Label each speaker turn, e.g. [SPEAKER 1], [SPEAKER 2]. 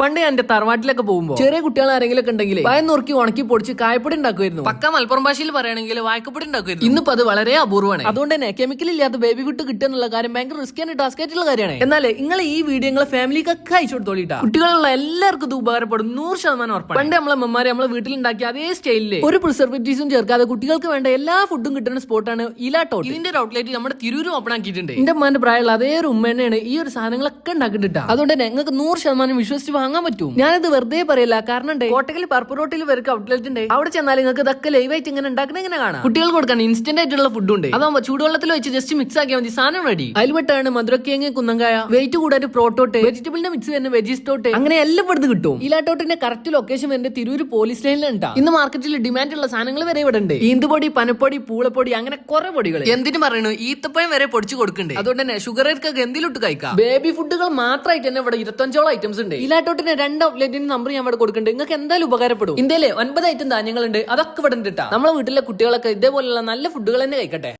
[SPEAKER 1] പണ്ട് എന്റെ തറവാട്ടിലൊക്കെ പോകുമ്പോൾ ചെറിയ കുട്ടികൾ ആരെങ്കിലും ഒക്കെ ഉണ്ടെങ്കിൽ പയം നുറുക്കി ഉണക്കി പൊടിച്ച് കായപ്പൊടി ഉണ്ടാക്കുമായിരുന്നു പക്ക മലപ്പുറം ഭാഷയിൽ പറയുകയാണെങ്കിൽ വായ്പപ്പൊടി ഉണ്ടാക്കുമായിരുന്നു ഇന്നിപ്പോ അത് വളരെ അപൂർവമാണ് അതുകൊണ്ട് തന്നെ കെമിക്കൽ ഇല്ലാത്ത ബേബി ഫുഡ് കിട്ടുക എന്നുള്ള കാര്യം ഭയങ്കര റിസ്ക് ആൻഡ് ടാസ്ക് ആയിട്ടുള്ള കാര്യമാണ്. എന്നാൽ നിങ്ങൾ ഈ വീഡിയോ നിങ്ങളെ ഫാമിലിക്കൊക്കെ അയച്ചു കൊടുത്തോളിട്ടാ. കുട്ടികളുള്ള എല്ലാവർക്കും ഇത് ഉപകാരപ്പെടും നൂറ് ശതമാനം ഉറപ്പാണ്. പണ്ട് നമ്മളെ മമ്മമാരെ നമ്മളെ വീട്ടിലുണ്ടാക്കിയ അതേ സ്റ്റൈലിൽ ഒരു പ്രിസർവേറ്റീവ്സും ചേർക്കാതെ കുട്ടികൾക്ക് വേണ്ട എല്ലാ ഫുഡും കിട്ടുന്ന സ്പോട്ടാണ് ഇലാട്ടോ ഇതിന്റെ ഒരു ഔട്ട്ലെറ്റ് നമ്മുടെ തിരൂരും ഓപ്പൺ ആക്കിയിട്ടുണ്ട്. എന്റെ അമ്മാന്റെ പ്രായമുള്ള അതേ ഒരു ഉമ്മ തന്നെയാണ് ഈ ഒരു സാധനങ്ങളൊക്കെ ഉണ്ടാക്കിട്ടാ അതുകൊണ്ട് തന്നെ നിങ്ങൾക്ക് നൂറ് ശതമാനം വിശ്വസിച്ച് വാങ്ങാൻ പറ്റും. ഞാനത് വെറുതെ പറയില്ല. കാരണം കോട്ടകൽ പർപ്പൂർ റോട്ടിൽ വർക്ക് ഔട്ട്ലെറ്റ് ഉണ്ട്. അവിടെ ചെന്നാൽ നിങ്ങൾക്ക് ഇതൊക്കെ ലൈവായിട്ട് ഇങ്ങനെ ഉണ്ടാക്കുന്ന ഇങ്ങനെ കാണാം. കുട്ടികൾക്ക് കൊടുക്കാൻ ഇൻസ്റ്റന്റ് ആയിട്ടുള്ള ഫുഡ് ഉണ്ട്. അതാകുമ്പോൾ ചൂടുവെള്ളത്തിൽ വെച്ച് ജസ്റ്റ് മിക്സ് ആക്കിയാൽ മതി. സാധനം റെഡി അതിൽപ്പെട്ടാണ് മധുരക്കിഴങ്ങ് കുന്നങ്കായ വെയിറ്റ് കൂടാൻ പ്രോട്ടോട്ട് വെജിറ്റബിളിന്റെ മിക്സ് വരുന്ന വെജിസ്റ്റോട്ട് അങ്ങനെ എല്ലാം ഇവിടുന്ന് കിട്ടും. ഇലാട്ടോട്ടിന്റെ കറക്റ്റ് ലൊക്കേഷൻ വരുന്നത് തിരൂര് പോലീസ് സ്റ്റേഷനിലാണ് ഇന്ന് മാർക്കറ്റിൽ ഡിമാൻഡ് ഉള്ള സാധനങ്ങൾ വരെ ഇവിടെ ഉണ്ട്. ഈന്തുപൊടി പനപ്പൊടി പൂളപ്പൊടി അങ്ങനെ കുറെ പൊടികൾ. എന്തിനു പറയുന്നു ഈത്തപ്പഴം വരെ പൊടിച്ചു കൊടുക്കണ്ടേ. അതുകൊണ്ട് തന്നെ ഷുഗറേർക്ക് എന്തിലിട്ട് കഴിക്കാം. ബേബി ഫുഡുകൾ മാത്രമായിട്ട് തന്നെ ഇവിടെ ഇരുപത്തഞ്ചോളം ഐറ്റംസ് ഉണ്ട്. ഈലാട്ടോട്ടിന് രണ്ട് ഔട്ട്ലെറ്റിന് നമ്പർ ഞാൻ ഇവിടെ കൊടുക്കുന്നുണ്ട്. നിങ്ങൾക്ക് എന്തായാലും ഉപകാരപ്പെടും. ഇന്ത്യയിലെ ഒൻപത് ഐറ്റം ധാന്യങ്ങളുണ്ട് അതൊക്കെ ഇവിടെ ഉണ്ട്. നമ്മളെ വീട്ടിലെ കുട്ടികളൊക്കെ ഇതേപോലെയുള്ള നല്ല ഫുഡുകൾ തന്നെ കഴിക്കട്ടെ.